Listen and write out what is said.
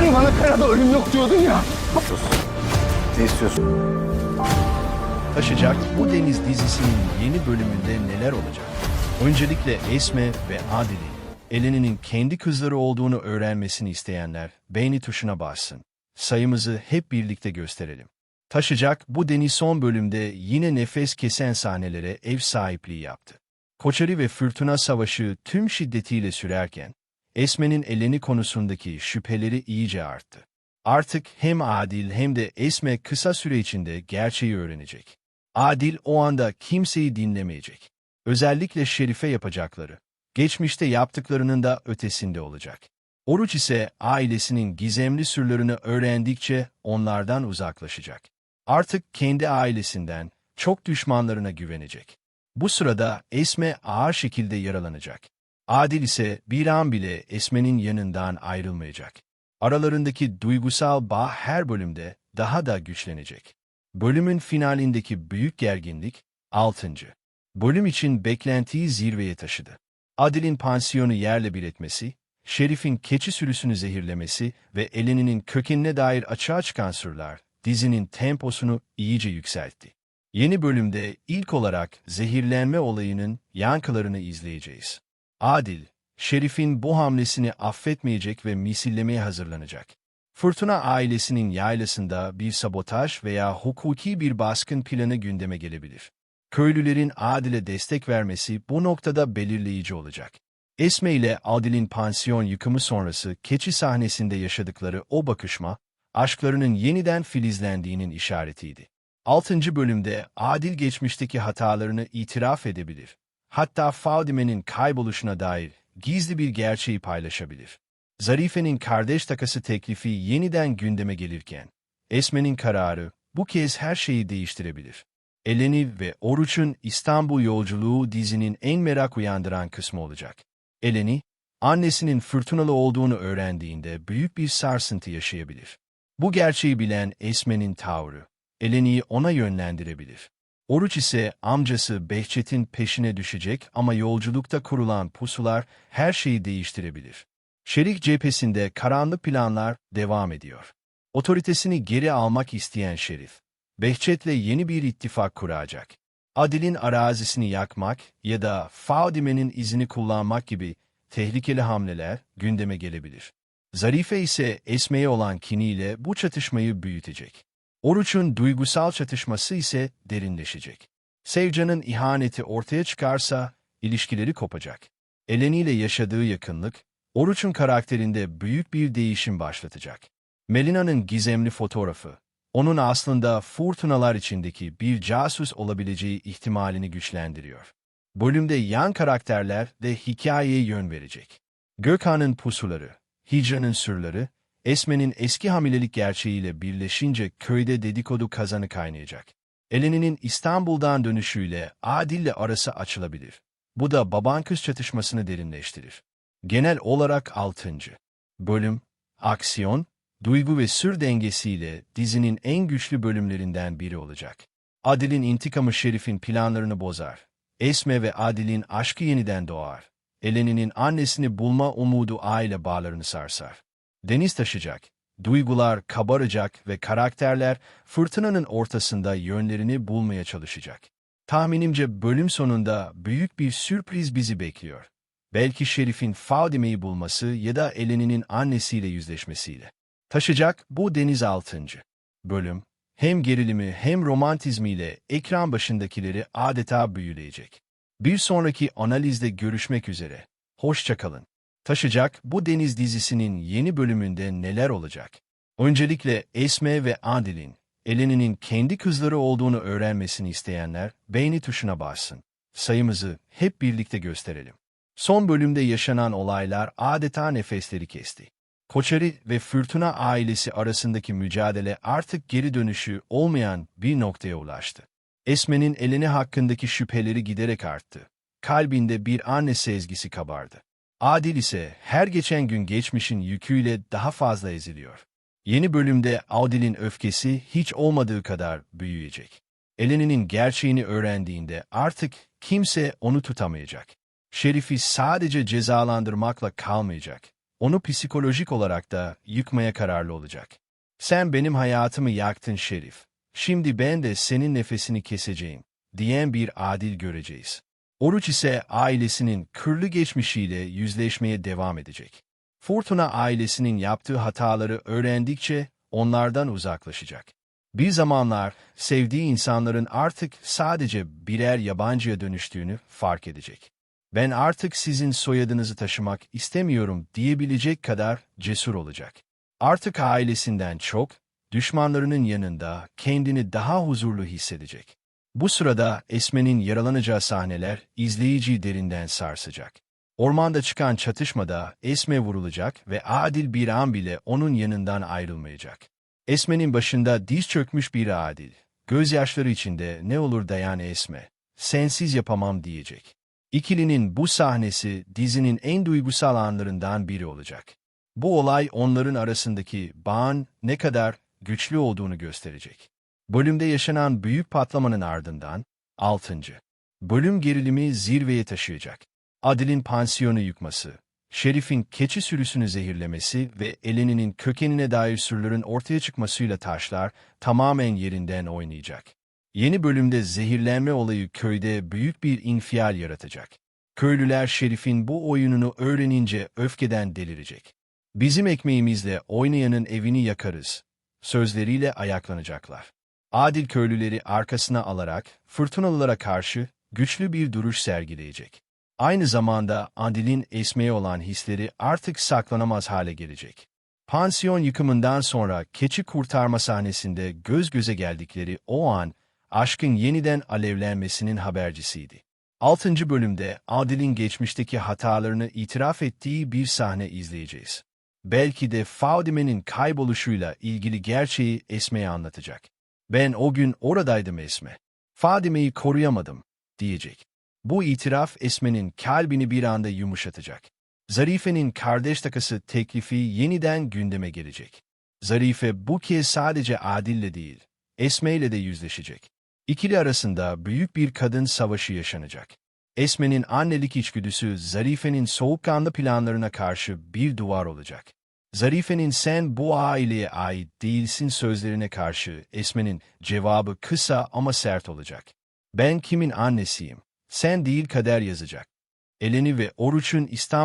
Hani bana karada ölüm yok diyordun ya. Ne istiyorsun? Taşacak bu Deniz dizisinin yeni bölümünde neler olacak? Öncelikle Esme ve Adil'in Eleni'nin kendi kızları olduğunu öğrenmesini isteyenler beğeni tuşuna bassın. Sayımızı hep birlikte gösterelim. Taşacak bu Deniz son bölümde yine nefes kesen sahnelere ev sahipliği yaptı. Koçeri ve Fırtına Savaşı tüm şiddetiyle sürerken, Esme'nin Eleni konusundaki şüpheleri iyice arttı. Artık hem Adil hem de Esme kısa süre içinde gerçeği öğrenecek. Adil o anda kimseyi dinlemeyecek. Özellikle Şerife yapacakları, geçmişte yaptıklarının da ötesinde olacak. Oruç ise ailesinin gizemli sırlarını öğrendikçe onlardan uzaklaşacak. Artık kendi ailesinden çok düşmanlarına güvenecek. Bu sırada Esme ağır şekilde yaralanacak. Adil ise bir an bile Esme'nin yanından ayrılmayacak. Aralarındaki duygusal bağ her bölümde daha da güçlenecek. Bölümün finalindeki büyük gerginlik 6. Bölüm için beklentiyi zirveye taşıdı. Adil'in pansiyonu yerle bir etmesi, Şerif'in keçi sürüsünü zehirlemesi ve Eleni'nin kökenine dair açığa çıkan sırlar dizinin temposunu iyice yükseltti. Yeni bölümde ilk olarak zehirlenme olayının yankılarını izleyeceğiz. Adil, Şerif'in bu hamlesini affetmeyecek ve misillemeye hazırlanacak. Fırtına ailesinin yaylasında bir sabotaj veya hukuki bir baskın planı gündeme gelebilir. Köylülerin Adil'e destek vermesi bu noktada belirleyici olacak. Esme ile Adil'in pansiyon yıkımı sonrası keçi sahnesinde yaşadıkları o bakışma, aşklarının yeniden filizlendiğinin işaretiydi. 6. bölümde Adil geçmişteki hatalarını itiraf edebilir. Hatta Fadime'nin kayboluşuna dair gizli bir gerçeği paylaşabilir. Zarife'nin kardeş takası teklifi yeniden gündeme gelirken, Esme'nin kararı bu kez her şeyi değiştirebilir. Eleni ve Oruç'un İstanbul yolculuğu dizinin en merak uyandıran kısmı olacak. Eleni, annesinin fırtınalı olduğunu öğrendiğinde büyük bir sarsıntı yaşayabilir. Bu gerçeği bilen Esme'nin tavrı, Eleni'yi ona yönlendirebilir. Oruç ise amcası Behçet'in peşine düşecek ama yolculukta kurulan pusular her şeyi değiştirebilir. Şerik cephesinde karanlık planlar devam ediyor. Otoritesini geri almak isteyen Şerif, Behçet'le yeni bir ittifak kuracak. Adil'in arazisini yakmak ya da Fadime'nin izini kullanmak gibi tehlikeli hamleler gündeme gelebilir. Zarife ise Esme'ye olan kiniyle bu çatışmayı büyütecek. Oruç'un duygusal çatışması ise derinleşecek. Sevcan'ın ihaneti ortaya çıkarsa ilişkileri kopacak. Eleni ile yaşadığı yakınlık, Oruç'un karakterinde büyük bir değişim başlatacak. Melina'nın gizemli fotoğrafı, onun aslında fırtınalar içindeki bir casus olabileceği ihtimalini güçlendiriyor. Bölümde yan karakterler de hikayeye yön verecek. Gökhan'ın pusuları, Hicra'nın sırları, Esme'nin eski hamilelik gerçeğiyle birleşince köyde dedikodu kazanı kaynayacak. Eleni'nin İstanbul'dan dönüşüyle Adil'le arası açılabilir. Bu da baban kız çatışmasını derinleştirir. Genel olarak 6. Bölüm, aksiyon, duygu ve sür dengesiyle dizinin en güçlü bölümlerinden biri olacak. Adil'in intikamı Şerif'in planlarını bozar. Esme ve Adil'in aşkı yeniden doğar. Eleni'nin annesini bulma umudu aile bağlarını sarsar. Deniz taşacak, duygular kabaracak ve karakterler fırtınanın ortasında yönlerini bulmaya çalışacak. Tahminimce bölüm sonunda büyük bir sürpriz bizi bekliyor. Belki Şerif'in Fadime'yi bulması ya da Eleni'nin annesiyle yüzleşmesiyle. Taşacak bu deniz altıncı. Bölüm, hem gerilimi hem romantizmiyle ekran başındakileri adeta büyüleyecek. Bir sonraki analizde görüşmek üzere. Hoşçakalın. Taşacak bu deniz dizisinin yeni bölümünde neler olacak? Öncelikle Esme ve Adil'in, Eleni'nin kendi kızları olduğunu öğrenmesini isteyenler beğeni tuşuna bassın. Sayımızı hep birlikte gösterelim. Son bölümde yaşanan olaylar adeta nefesleri kesti. Koçeri ve Fırtına ailesi arasındaki mücadele artık geri dönüşü olmayan bir noktaya ulaştı. Esme'nin Eleni hakkındaki şüpheleri giderek arttı. Kalbinde bir anne sezgisi kabardı. Adil ise her geçen gün geçmişin yüküyle daha fazla eziliyor. Yeni bölümde Adil'in öfkesi hiç olmadığı kadar büyüyecek. Eleni'nin gerçeğini öğrendiğinde artık kimse onu tutamayacak. Şerif'i sadece cezalandırmakla kalmayacak. onu psikolojik olarak da yıkmaya kararlı olacak. Sen benim hayatımı yaktın Şerif. Şimdi ben de senin nefesini keseceğim, diyen bir adil göreceğiz. Oruç ise ailesinin kırlı geçmişiyle yüzleşmeye devam edecek. Fortuna ailesinin yaptığı hataları öğrendikçe onlardan uzaklaşacak. Bir zamanlar sevdiği insanların artık sadece birer yabancıya dönüştüğünü fark edecek. Ben artık sizin soyadınızı taşımak istemiyorum diyebilecek kadar cesur olacak. Artık ailesinden çok, düşmanlarının yanında kendini daha huzurlu hissedecek. Bu sırada Esme'nin yaralanacağı sahneler izleyiciyi derinden sarsacak. Ormanda çıkan çatışmada Esme vurulacak ve adil bir an bile onun yanından ayrılmayacak. Esme'nin başında diz çökmüş bir adil, gözyaşları içinde ne olur dayan Esme, sensiz yapamam diyecek. İkilinin bu sahnesi dizinin en duygusal anlarından biri olacak. Bu olay onların arasındaki bağın ne kadar güçlü olduğunu gösterecek. Bölümde yaşanan büyük patlamanın ardından 6. Bölüm gerilimi zirveye taşıyacak. Adil'in pansiyonu yıkması, Şerif'in keçi sürüsünü zehirlemesi ve Eleni'nin kökenine dair sürülerin ortaya çıkmasıyla taşlar tamamen yerinden oynayacak. Yeni bölümde zehirlenme olayı köyde büyük bir infial yaratacak. Köylüler Şerif'in bu oyununu öğrenince öfkeden delirecek. Bizim ekmeğimizle oynayanın evini yakarız. Sözleriyle ayaklanacaklar. Adil köylüleri arkasına alarak fırtınalılara karşı güçlü bir duruş sergileyecek. Aynı zamanda Adil'in Esme'ye olan hisleri artık saklanamaz hale gelecek. Pansiyon yıkımından sonra keçi kurtarma sahnesinde göz göze geldikleri o an aşkın yeniden alevlenmesinin habercisiydi. 6. bölümde Adil'in geçmişteki hatalarını itiraf ettiği bir sahne izleyeceğiz. Belki de Fadime'nin kayboluşuyla ilgili gerçeği Esme'ye anlatacak. Ben o gün oradaydım Esme. Fadime'yi koruyamadım, diyecek. Bu itiraf Esme'nin kalbini bir anda yumuşatacak. Zarife'nin kardeş takası teklifi yeniden gündeme gelecek. Zarife bu kez sadece Adil'le değil, Esme'yle de yüzleşecek. İkili arasında büyük bir kadın savaşı yaşanacak. Esme'nin annelik içgüdüsü Zarife'nin soğukkanlı planlarına karşı bir duvar olacak. Zarife'nin sen bu aileye ait değilsin sözlerine karşı Esme'nin cevabı kısa ama sert olacak. Ben kimin annesiyim? Sen değil kader yazacak. Eleni ve Oruç'un İstanbul